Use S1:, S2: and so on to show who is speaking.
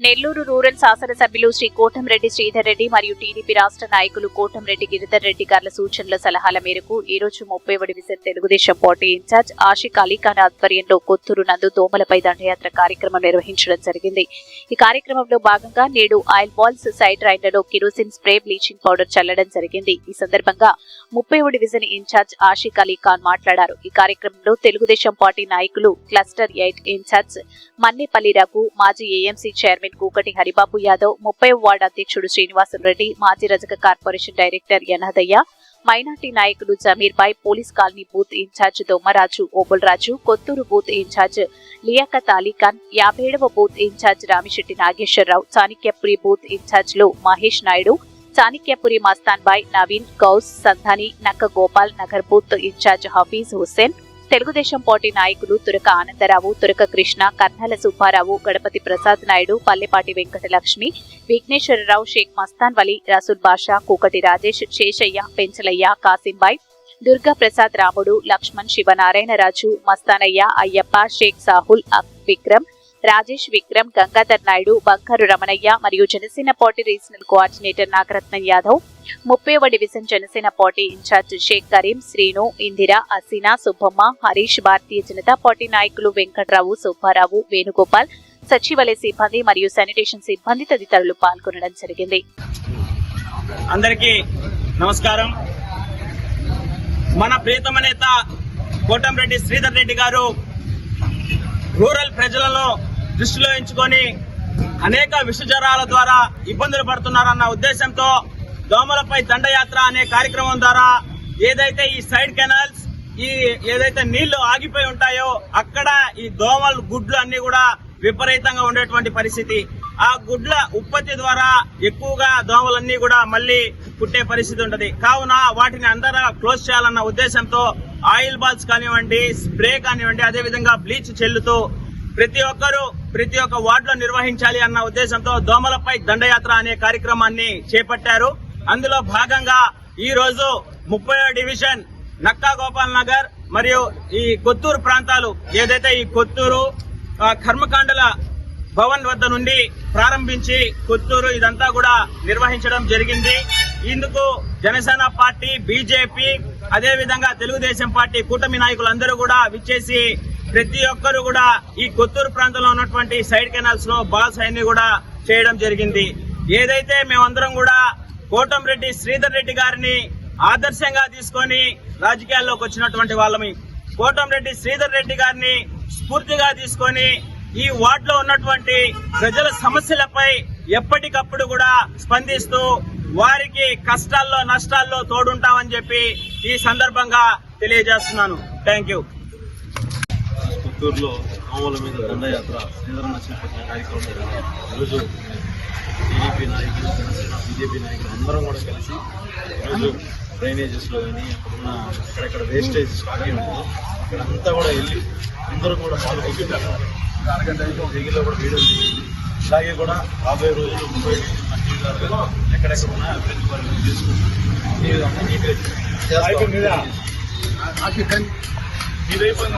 S1: Nellore rural శాసనసభ్యులు శ్రీ కోటంరెడ్డి శ్రీధర్ రెడ్డి మరియు TDP రాష్ట్ర నాయకులు కోటంరెడ్డి గిరిధర్ రెడ్డి గార్ల సూచనల సలహాల మేరకు ఈ రోజు ముప్పై division Telugu Desam party incharge Ashiq Ali Khan ఆధ్వర్యంలో కొత్తూరు నందు దోమలపై దండయాత్ర కార్యక్రమం నిర్వహించడం జరిగింది. ఈ కార్యక్రమంలో భాగంగా నేడు ఆయిల్ బాల్స్ సైడ్ రైళ్ళలో కిరోసిన్ స్ప్రే బ్లీచింగ్ పౌడర్ చల్లడం జరిగింది. ఈ సందర్భంగా ముప్పై డివిజన్ ఇన్ఛార్జ్ ఆషిక్ అలీ ఖాన్ మాట్లాడారు. ఈ కార్యక్రమంలో తెలుగుదేశం పార్టీ నాయకులు cluster eight incharge Mannepalli Raghu మాజీ ఏఎంసీ చైర్మన్ కూకటి హరిబాబు యాదవ్ ముప్పై వార్డు అధ్యక్షుడు శ్రీనివాసం రెడ్డి మాజీ Rajaka corporation director Yanahadayya minority నాయకులు Zameer bye police colony booth incharge Dommaraju Obulraju Kotturu booth incharge Liyakhat Ali Khan యాభై ఏడవ booth incharge Ramisetti Nageswara Rao Chanikyapuri booth ఇన్ఛార్జ్లు Mahesh Naidu Chanikyapuri Mastan Bhai Naveen Gous Sandhani Nakka Gopal Nagar booth incharge Hafeez Hussain Telugu Desam party నాయకులు తురక ఆనందరావు తురక కృష్ణ కర్నల సుబ్బారావు గణపతి ప్రసాద్ నాయుడు పల్లెపాటి వెంకటలక్ష్మి విఘ్నేశ్వరరావు షేక్ మస్తాన్ వలి రసూల్ బాషా కూకటి రాజేష్ శేషయ్య పెంచలయ్య కాసింబాయ్ దుర్గా ప్రసాద్ రాముడు లక్ష్మణ్ శివనారాయణరాజు మస్తానయ్య అయ్యప్ప షేక్ సాహుల్ విక్రమ్ రాజేష్ విక్రమ్ గంగాధర్ నాయుడు బంకరు రమణయ్య మరియు Janasena party regional coordinator Nagaratna Yadav ముప్పైవ division Janasena party incharge Sheikh Karim Srinu Indira Aseena Subbamma Harish Bharatiya Janata party నాయకులు వెంకట్రావు సుబ్బారావు వేణుగోపాల్ సచివాలయ సిబ్బంది మరియు శానిటేషన్ సిబ్బంది తదితరులు పాల్గొనడం జరిగింది.
S2: అందరికీ నమస్కారం. మన ప్రియతమ నేత కోటంరెడ్డి శ్రీధర్ రెడ్డి గారు రూరల్ ప్రజలలో దృష్టిలో ఎంచుకొని అనేక విషజ్వరాల ద్వారా ఇబ్బందులు పడుతున్నారన్న ఉద్దేశంతో దోమలపై దండయాత్ర అనే కార్యక్రమం ద్వారా ఏదైతే ఈ సైడ్ కెనాల్స్ ఈ ఏదైతే నీళ్ళు ఆగిపోయి ఉంటాయో అక్కడ ఈ దోమలు గుడ్లు అన్ని కూడా విపరీతంగా ఉండేటువంటి పరిస్థితి. ఆ గుడ్ల ఉత్పత్తి ద్వారా ఎక్కువగా దోమలన్నీ కూడా మళ్ళీ పుట్టే పరిస్థితి ఉంటది. కావున వాటిని అందరూ క్లోజ్ చేయాలన్న ఉద్దేశంతో ఆయిల్ బాల్స్ కానివ్వండి స్ప్రే కానివ్వండి అదే విధంగా బ్లీచ్ చెల్లుతూ ప్రతి ఒక్కరూ ప్రతి ఒక్క వార్డులో నిర్వహించాలి అన్న ఉద్దేశంతో దోమలపై దండయాత్ర అనే కార్యక్రమాన్ని చేపట్టారు. అందులో భాగంగా ఈ రోజు ముప్పై డివిజన్ నక్కా గోపాల్ నగర్ మరియు ఈ కొత్తూరు ప్రాంతాలు ఏదైతే ఈ కొత్తూరు కర్మకాండల భవన్ వద్ద నుండి ప్రారంభించి కొత్తూరు ఇదంతా కూడా నిర్వహించడం జరిగింది. ఇందుకు జనసేన పార్టీ బీజేపీ అదేవిధంగా తెలుగుదేశం పార్టీ కూటమి నాయకులందరూ కూడా విచ్చేసి ప్రతి ఒక్కరు కూడా ఈ కొత్తూరు ప్రాంతంలో ఉన్నటువంటి సైడ్ కెనాల్స్లో బాల్స్ అన్ని కూడా చేయడం జరిగింది. ఏదైతే మేమందరం కూడా కోటంరెడ్డి శ్రీధర్ రెడ్డి గారిని ఆదర్శంగా తీసుకొని రాజకీయాల్లోకి వచ్చినటువంటి వాళ్ళమి. కోటంరెడ్డి శ్రీధర్ రెడ్డి గారిని స్ఫూర్తిగా తీసుకొని ఈ వార్డులో ఉన్నటువంటి ప్రజల సమస్యలపై ఎప్పటికప్పుడు కూడా స్పందిస్తూ వారికి కష్టాల్లో నష్టాల్లో తోడుంటామని చెప్పి ఈ సందర్భంగా తెలియజేస్తున్నాను. థ్యాంక్ యూ
S3: పుత్తూరులో దోమల మీద దండయాత్ర శ్రీధరణ చేపట్టిన కార్యక్రమం జరిగింది. ఈరోజు టీడీపీ నాయకులు జనసేన బీజేపీ నాయకులు అందరం కూడా కలిసి ఈరోజు డ్రైనేజెస్లో కానీ అక్కడున్న ఎక్కడెక్కడ వేస్టేజ్ స్టాక్ ఉంటుందో అక్కడంతా కూడా వెళ్ళి అందరూ కూడా పాల్గొని అరగంట దిగిలో కూడా వేయడం జరిగింది ఇలాగే కూడా రాబోయే రోజులు ముప్పై మంత్రులు ఎక్కడెక్కడ ఉన్నా అభివృద్ధి పనులు చేసుకుంటాం ఈ విధంగా నీట్గా చేస్తాం.